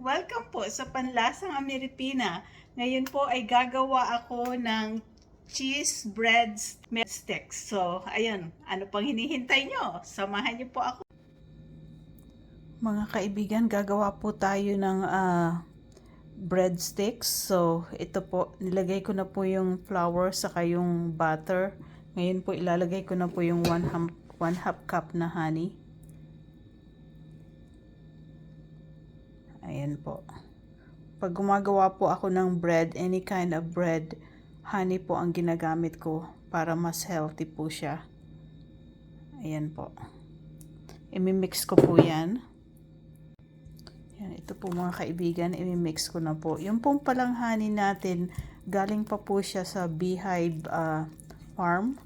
Welcome po sa Panlasang Ameripina. Ngayon po ay gagawa ako ng cheese bread sticks. So, ayun, ano pang hinihintay nyo? Samahan nyo po ako. Mga kaibigan, gagawa po tayo ng ah, breadsticks. So, ito po, nilagay ko na po yung flour saka yung butter. Ngayon po, ilalagay ko na po yung 1 half, one half cup na honey. Ayan po. Pag gumagawa po ako ng bread, any kind of bread, honey po ang ginagamit ko para mas healthy po siya. Ayan po. Imimix ko po yan. Yan, ito po mga kaibigan, imimix ko na po. Yung pong palang honey natin, galing pa po siya sa beehive uh, farm,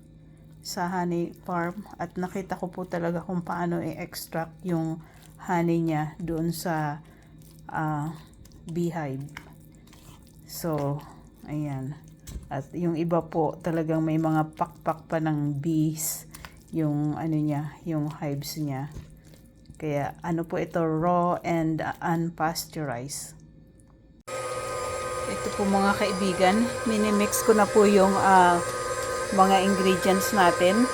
sa honey farm. At nakita ko po talaga kung paano i-extract yung honey niya doon sa uh, beehive. So, ayan. At yung iba po talagang may mga pakpak pa ng bees yung ano niya, yung hives niya. Kaya ano po ito raw and uh, unpasteurized. Ito po mga kaibigan, minimix ko na po yung uh, mga ingredients natin.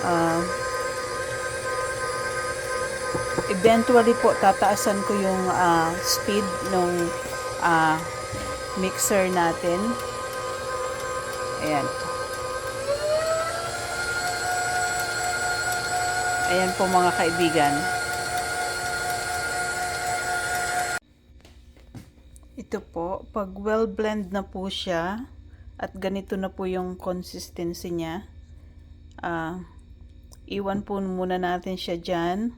Uh, eventually po tataasan ko yung uh, speed ng uh, mixer natin. Ayan. Ayan po mga kaibigan. Ito po, pag well blend na po siya at ganito na po yung consistency niya, uh, iwan po muna natin siya dyan.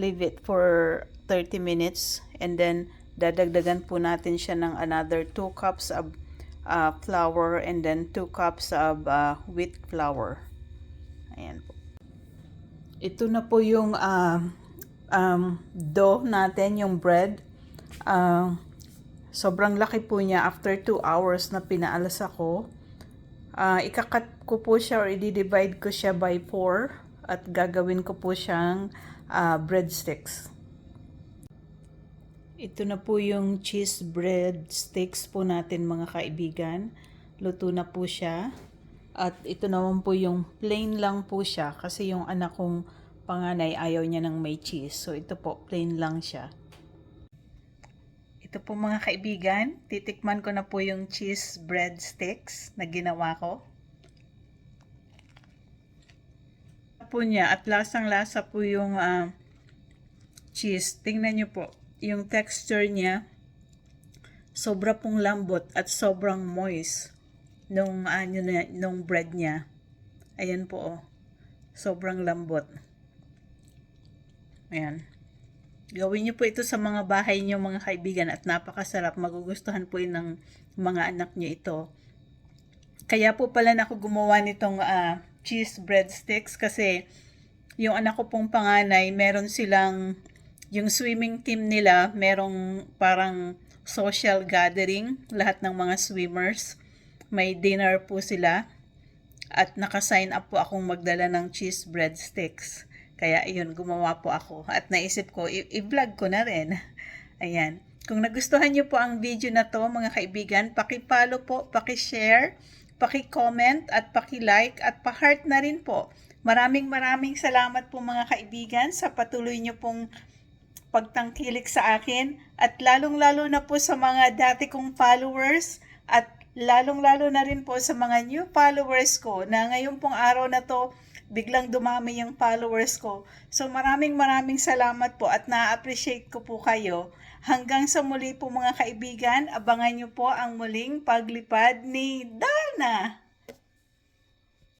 Leave it for 30 minutes and then dadagdagan po natin siya ng another 2 cups of uh, flour and then 2 cups of uh, wheat flour. Ayan po. Ito na po yung uh, um, dough natin, yung bread. Uh, sobrang laki po niya after 2 hours na pinaalas ako. Uh, ikakat ko po siya or i-divide ko siya by 4 at gagawin ko po siyang uh, breadsticks. Ito na po yung cheese bread sticks po natin mga kaibigan. Luto na po siya. At ito naman po yung plain lang po siya kasi yung anak kong panganay ayaw niya ng may cheese. So ito po, plain lang siya. Ito po mga kaibigan, titikman ko na po yung cheese bread sticks na ginawa ko. Po niya at lasang-lasa po yung uh, cheese. Tingnan niyo po, yung texture niya sobra pong lambot at sobrang moist nung ano uh, nung bread niya. Ayan po oh. Sobrang lambot. Ayan. Gawin niyo po ito sa mga bahay niyo mga kaibigan at napakasarap. Magugustuhan po ng mga anak niyo ito. Kaya po pala na ako gumawa nitong uh, cheese breadsticks kasi yung anak ko pong panganay, meron silang yung swimming team nila, merong parang social gathering, lahat ng mga swimmers. May dinner po sila at naka-sign up po akong magdala ng cheese breadsticks. Kaya yun, gumawa po ako. At naisip ko, i-vlog ko na rin. Ayan. Kung nagustuhan niyo po ang video na to, mga kaibigan, paki-follow po, paki-share, paki-comment at paki-like at pa-heart na rin po. Maraming maraming salamat po mga kaibigan sa patuloy niyo pong pagtangkilik sa akin at lalong-lalo na po sa mga dati kong followers at lalong-lalo na rin po sa mga new followers ko na ngayon pong araw na to biglang dumami yung followers ko. So maraming maraming salamat po at na-appreciate ko po kayo. Hanggang sa muli po mga kaibigan, abangan nyo po ang muling paglipad ni Luna.